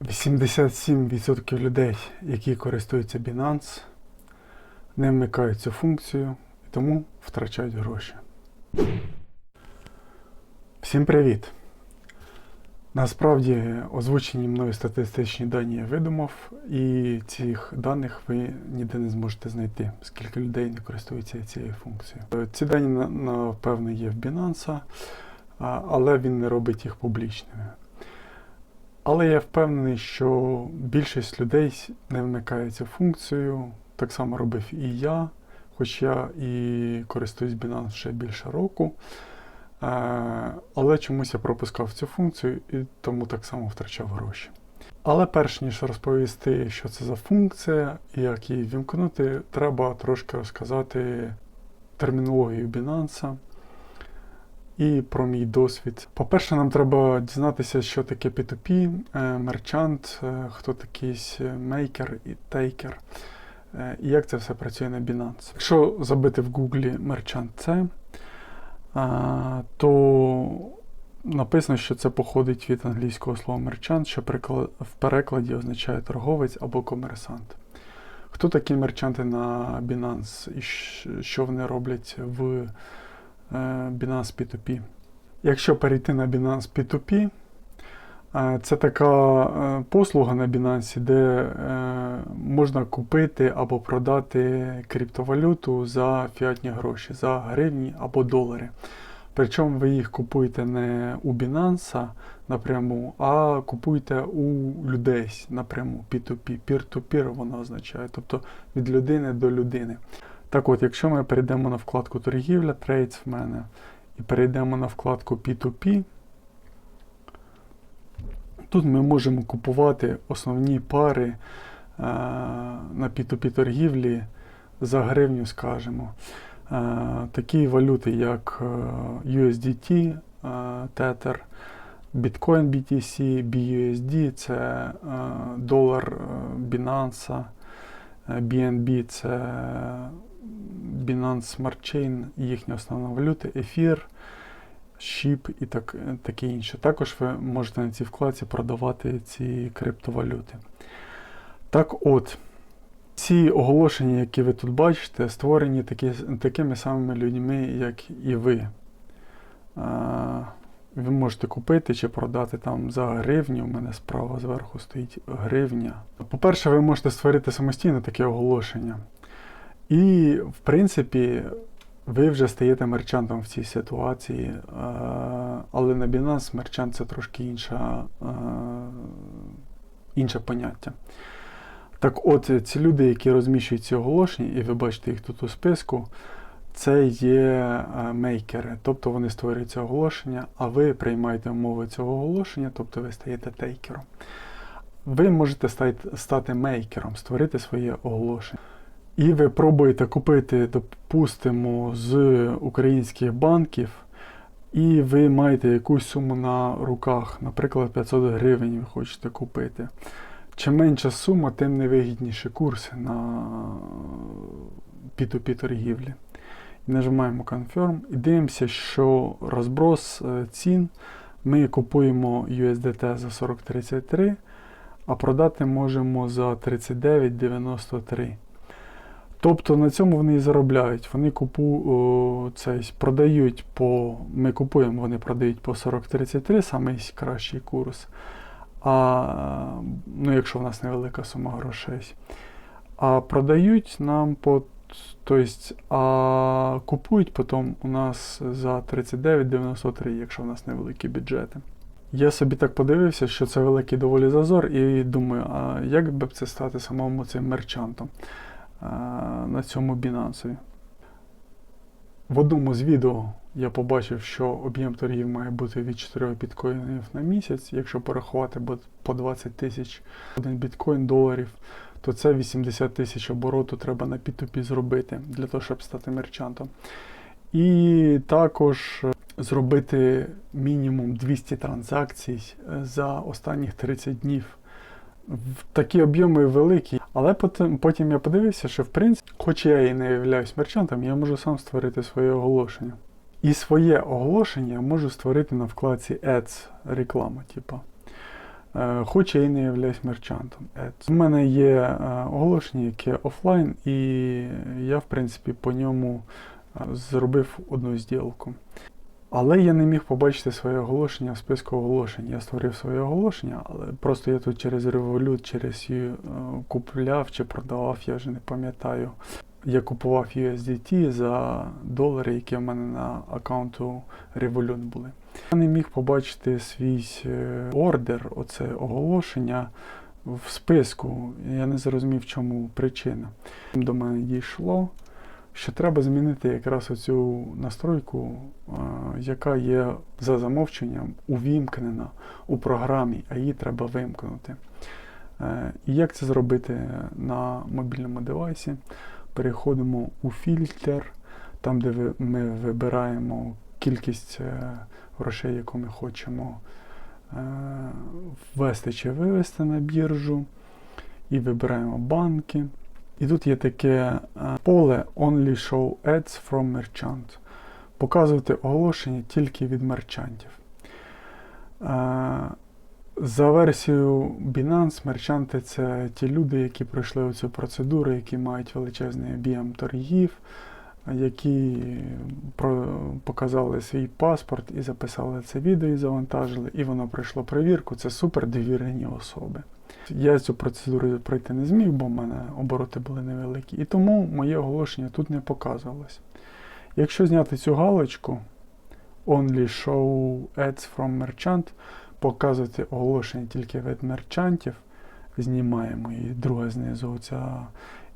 87% людей, які користуються Binance, не вмикають цю функцію і тому втрачають гроші. Всім привіт! Насправді озвучені мною статистичні дані я видумав, і цих даних ви ніде не зможете знайти, скільки людей не користуються цією функцією. Е, Ці дані, на- напевно, є в Binance, але він не робить їх публічними. Але я впевнений, що більшість людей не вмикає цю функцію. Так само робив і я, хоч я і користуюсь Binance ще більше року. Е, Але чомусь я пропускав цю функцію і тому так само втрачав гроші. Але перш ніж розповісти, що це за функція і як її вімкнути, треба трошки розказати термінологію Binance і про мій досвід. По-перше, нам треба дізнатися, що таке P2P, е, мерчант, е, хто такий мейкер і тейкер, е, і як це все працює на Binance. Якщо забити в Google мерчант це, то написано, що це походить від англійського слова мерчант, що в перекладі означає торговець або комерсант. Хто такі мерчанти на Binance і що вони роблять в е, Binance P2P? Якщо перейти на Binance P2P, е, це така е, послуга на Binance, де е, можна купити або продати криптовалюту за фіатні гроші, за гривні або долари. Причому ви їх купуєте не у Binance напряму, а купуєте у людей напряму P2P. Peer-to-peer воно означає, тобто від людини до людини. Так от, якщо ми перейдемо на вкладку торгівля, трейдс в мене, і перейдемо на вкладку P2P, тут ми можемо купувати основні пари е, на P2P торгівлі за гривню, скажімо. Е, такі валюти, як е, USDT, е, Tether, Bitcoin BTC, BUSD це долар Binance, BNB це Binance Smart Chain, їхня основна валюта, ефір, SHIB і так, таке інше. Також ви можете на цій вкладці продавати ці криптовалюти. Так от, ці оголошення, які ви тут бачите, створені такі, такими самими людьми, як і ви. А, ви можете купити чи продати там за гривню. У мене справа зверху стоїть гривня. По-перше, ви можете створити самостійно таке оголошення. І, в принципі, ви вже стаєте мерчантом в цій ситуації. Але на Binance мерчант це трошки інша, інше поняття. Так от, ці люди, які розміщують ці оголошення, і ви бачите їх тут у списку, це є е, мейкери, тобто вони створюють це оголошення, а ви приймаєте умови цього оголошення, тобто ви стаєте тейкером. Ви можете стати мейкером, створити своє оголошення. І ви пробуєте купити, допустимо, з українських банків, і ви маєте якусь суму на руках, наприклад, 500 гривень ви хочете купити. Чим менша сума, тим невигідніші курси на P2P торгівлі. Нажимаємо Confirm і дивимося, що розброс е, цін ми купуємо USDT за 40.33, а продати можемо за 39.93. Тобто на цьому вони і заробляють. Вони купу, о, цей, продають по. Ми купуємо, вони продають по 40.33, самий кращий курс. А, ну, якщо в нас невелика сума грошей. А продають нам по. Тобто, а купують потім у нас за 39,93, якщо в нас невеликі бюджети. Я собі так подивився, що це великий доволі зазор, і думаю, а як би це стати самому цим мерчантом на цьому Binance? В одному з відео я побачив, що об'єм торгів має бути від 4 біткоїнів на місяць. Якщо порахувати по 20 тисяч один біткоін доларів, то це 80 тисяч обороту треба на P2P зробити для того, щоб стати мерчантом. І також е, зробити мінімум 200 транзакцій е, за останніх 30 днів. Такі об'єми великі, але потім, потім я подивився, що в принципі, хоч я і не являюсь мерчантом, я можу сам створити своє оголошення. І своє оголошення я можу створити на вкладці Ads реклама, типу. Е, Хоч я і не являюсь мерчантом. Ads. У мене є е, оголошення, яке офлайн, і я, в принципі, по ньому е, зробив одну зділку. Але я не міг побачити своє оголошення в списку оголошень. Я створив своє оголошення, але просто я тут через Revolut, через е, купляв чи продавав, я вже не пам'ятаю. Я купував USDT за долари, які в мене на аккаунту Revolut були. Я не міг побачити свій е, ордер, оце оголошення в списку. Я не зрозумів, чому причина. До мене дійшло, що треба змінити якраз оцю настройку, е, яка є за замовченням увімкнена у програмі, а її треба вимкнути. Е, І як це зробити на мобільному девайсі? Переходимо у фільтр, там, де ми вибираємо кількість е, грошей, яку ми хочемо ввести чи вивести на біржу. І вибираємо банки. І тут є таке е, поле Only Show Ads from Merchant. Показувати оголошення тільки від мерчантів. Е, За версією Binance, мерчанти це ті люди, які пройшли оцю процедуру, які мають величезний об'єм торгів, які показали свій паспорт і записали це відео і завантажили, і воно пройшло перевірку. Це супер довірені особи. Я цю процедуру пройти не зміг, бо в мене обороти були невеликі, і тому моє оголошення тут не показувалось. Якщо зняти цю галочку Only Show Ads from Merchant, показувати оголошення тільки від мерчантів, знімаємо і друга знизу оця,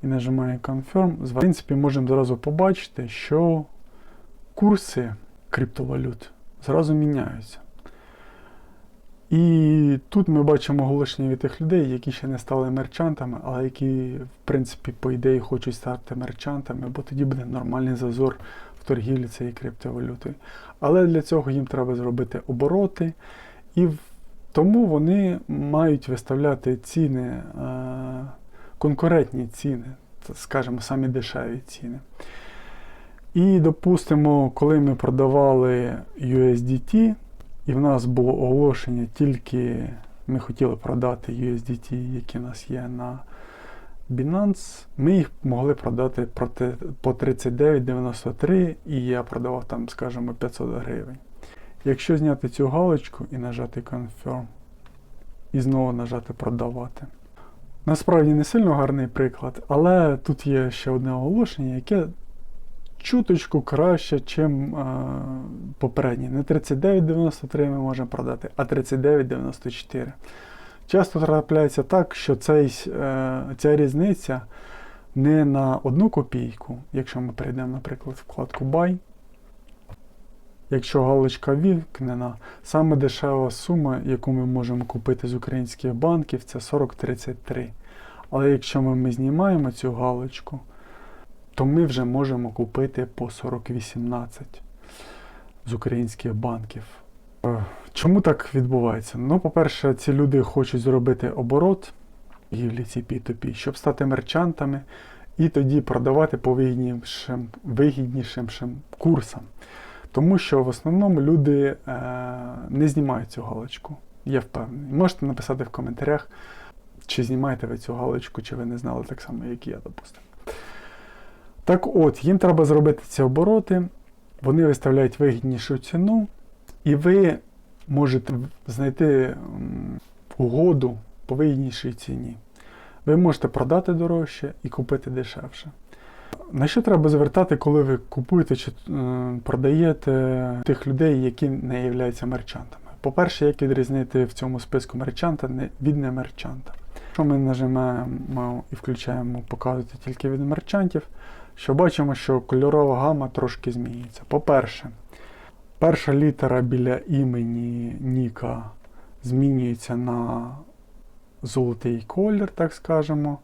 і нажимаємо Confirm. В принципі, можемо зразу побачити, що курси криптовалют зразу міняються. І тут ми бачимо оголошення від тих людей, які ще не стали мерчантами, але які, в принципі, по ідеї хочуть стати мерчантами, бо тоді буде нормальний зазор в торгівлі цієї криптовалютою. Але для цього їм треба зробити обороти, і тому вони мають виставляти ціни, е, конкурентні ціни, скажімо, самі дешеві ціни. І, допустимо, коли ми продавали USDT, і в нас було оголошення тільки ми хотіли продати USDT, які в нас є на Binance, ми їх могли продати по 39,93, і я продавав там, скажімо, 500 гривень. Якщо зняти цю галочку і нажати Confirm, і знову нажати продавати. Насправді не сильно гарний приклад, але тут є ще одне оголошення, яке чуточку краще, ніж попереднє. Не 39,93 ми можемо продати, а 39,94. Часто трапляється так, що цей, е, ця різниця не на одну копійку, якщо ми перейдемо, наприклад, вкладку Buy. Якщо галочка вікнена, саме дешева сума, яку ми можемо купити з українських банків, це 40,33. Але якщо ми, ми знімаємо цю галочку, то ми вже можемо купити по 40,18 з українських банків. Е, Чому так відбувається? Ну, по-перше, ці люди хочуть зробити оборот торгівлі ці P2P, щоб стати мерчантами і тоді продавати по вигіднішим, вигіднішим курсам. Тому що в основному люди е, не знімають цю галочку. Я впевнений. Можете написати в коментарях, чи знімаєте ви цю галочку, чи ви не знали так само, як і я, допустимо. Так от, їм треба зробити ці обороти, вони виставляють вигіднішу ціну, і ви можете знайти угоду по вигіднішій ціні. Ви можете продати дорожче і купити дешевше. На що треба звертати, коли ви купуєте чи е, продаєте тих людей, які не являються мерчантами? По-перше, як відрізнити в цьому списку мерчанта від немерчанта? Якщо ми нажимаємо і включаємо показувати тільки від мерчантів, що бачимо, що кольорова гама трошки змінюється. По-перше, перша літера біля імені Ніка змінюється на золотий колір, так скажемо.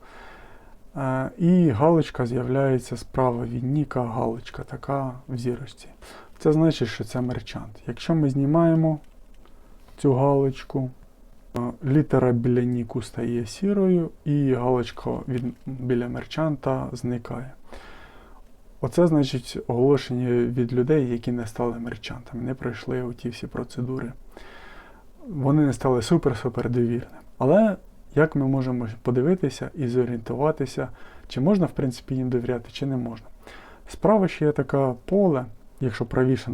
Е, І галочка з'являється справа від Ніка, галочка така в зірочці. Це значить, що це мерчант. Якщо ми знімаємо цю галочку, літера біля Ніку стає сірою, і галочка від, біля мерчанта зникає. Оце значить оголошення від людей, які не стали мерчантами, не пройшли оті всі процедури вони не стали супер-супер довірними. Але як ми можемо подивитися і зорієнтуватися, чи можна, в принципі, їм довіряти, чи не можна. Справа ще є таке поле, якщо правіше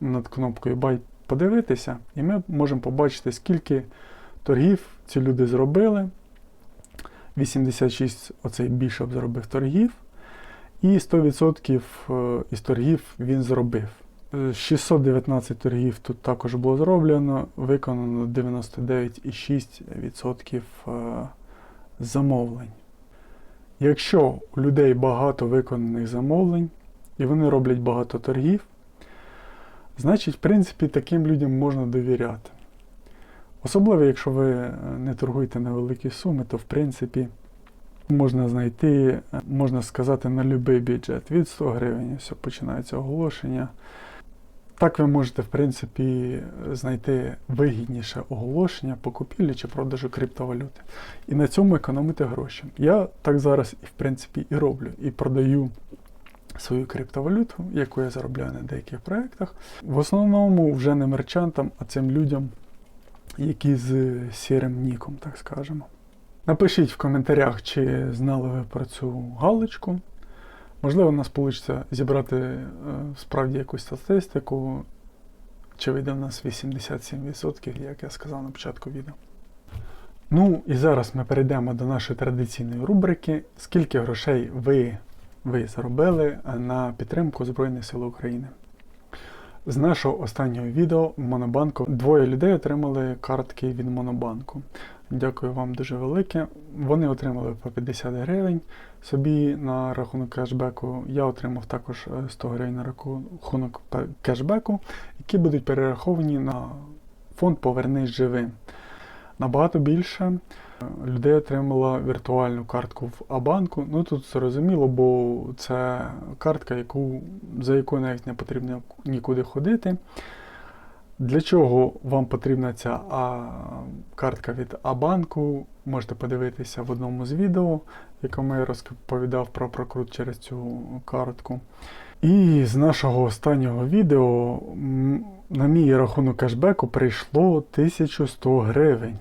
над кнопкою Buy подивитися, і ми можемо побачити, скільки торгів ці люди зробили. 86 оцей бішоп зробив торгів, і 100% е, із торгів він зробив. Е, 619 торгів тут також було зроблено, виконано 99,6% е, замовлень. Якщо у людей багато виконаних замовлень і вони роблять багато торгів, значить, в принципі, таким людям можна довіряти. Особливо, якщо ви е, не торгуєте на великі суми, то в принципі можна знайти, е, можна сказати, на будь-який бюджет від 100 гривень, все починається оголошення. Так ви можете, в принципі, знайти вигідніше оголошення по купівлі чи продажу криптовалюти. І на цьому економити гроші. Я так зараз і в принципі і роблю. І продаю свою криптовалюту, яку я заробляю на деяких проєктах. В основному вже не мерчантам, а цим людям, які з сірим ніком, так скажемо. Напишіть в коментарях, чи знали ви про цю галочку. Можливо, у нас вийде зібрати е, справді якусь статистику, чи вийде в нас 87%, як я сказав на початку відео. Ну і зараз ми перейдемо до нашої традиційної рубрики. Скільки грошей ви, ви заробили на підтримку Збройних сил України? З нашого останнього відео в Монобанку двоє людей отримали картки від Монобанку. Дякую вам дуже велике. Вони отримали по 50 гривень собі на рахунок кешбеку. Я отримав також е, 100 гривень на рахунок кешбеку, які будуть перераховані на фонд Повернись живим. Набагато більше е, людей отримала віртуальну картку в Абанку. Ну тут зрозуміло, бо це картка, яку, за якою навіть не потрібно нікуди ходити. Для чого вам потрібна ця а, картка від Абанку? Можете подивитися в одному з відео, в якому я розповідав про прокрут через цю картку. І з нашого останнього відео на мій рахунок кешбеку прийшло 1100 гривень.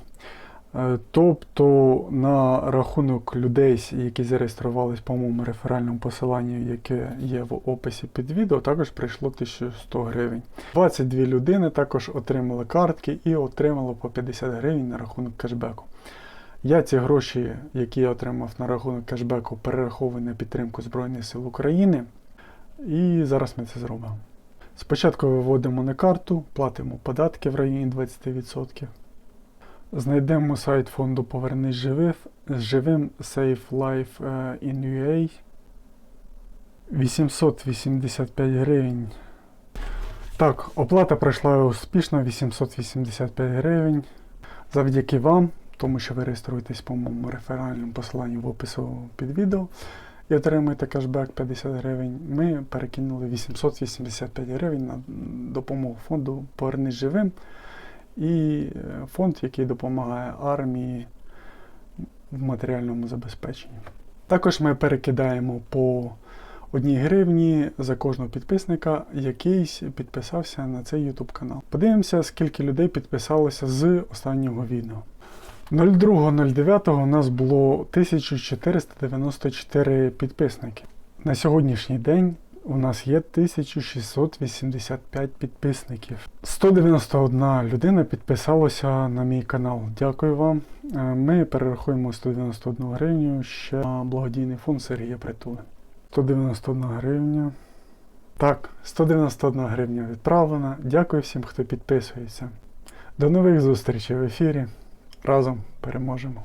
Е, Тобто на рахунок людей, які зареєструвались по моєму реферальному посиланню, яке є в описі під відео, також прийшло 1100 гривень. 22 людини також отримали картки і отримали по 50 гривень на рахунок кешбеку. Я ці гроші, які я отримав на рахунок кешбеку, перераховую на підтримку Збройних сил України. І зараз ми це зробимо. Спочатку виводимо на карту, платимо податки в районі 20%. Знайдемо сайт фонду Повернись живих, живим Save Life е, in UA. 885 гривень. Так, оплата пройшла успішно 885 гривень. Завдяки вам, тому що ви реєструєтесь по моєму реферальному посиланню в опису під відео і отримуєте кешбек 50 гривень. Ми перекинули 885 гривень на допомогу фонду Повернись живим і е, фонд, який допомагає армії в матеріальному забезпеченні. Також ми перекидаємо по одній гривні за кожного підписника, який підписався на цей YouTube канал. Подивимося, скільки людей підписалося з останнього відео. 02.09 у нас було 1494 підписники. На сьогоднішній день у нас є 1685 підписників. 191 людина підписалася на мій канал. Дякую вам. Е, Ми перерахуємо 191 гривню ще на благодійний фонд Сергія Притули. 191 гривня. Так, 191 гривня відправлена. Дякую всім, хто підписується. До нових зустрічей в ефірі. Разом переможемо.